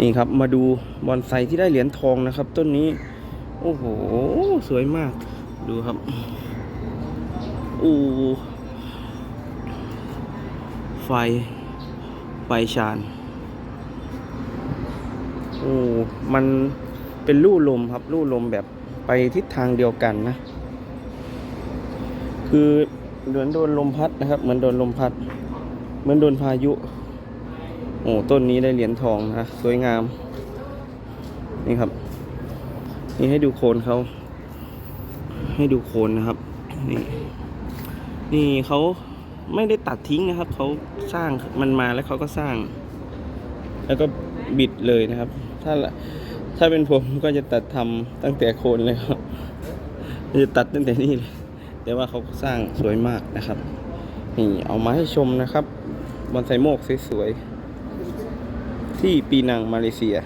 นี่ครับมาดูบอนไซที่ได้เหรียญทองนะครับ ต้นนี้ โอ้โห สวยมาก ดูครับอู้ไฟ ไฟชานโอ้มันเป็นลู่ลมครับ ลู่ลมแบบไปทิศทางเดียวกันนะ คือเหมือนโดนลมพัดนะครับ เหมือนโดนลมพัด เหมือนโดนพายุ โอ้ต้นนี้ได้เหรียญทองนะสวยงาม นี่ครับ นี่ให้ดูโคนเขาให้ดูโคนนะครับ นี่ นี่เขาไม่ได้ตัดทิ้งนะครับเขาสร้างมันมาแล้วเขาก็สร้าง แล้วก็บิดเลยนะครับ ถ้าถ้าเป็นผมก็จะตัดทำตั้งแต่โคนเลยครับจะตัดตั้งแต่นี่เลยแต่ว่าเขาสร้างสวยมากนะครับ นี่เอามาให้ชมนะครับบอนไซโมกสวยๆ ที่ปีนังมาเลเซีย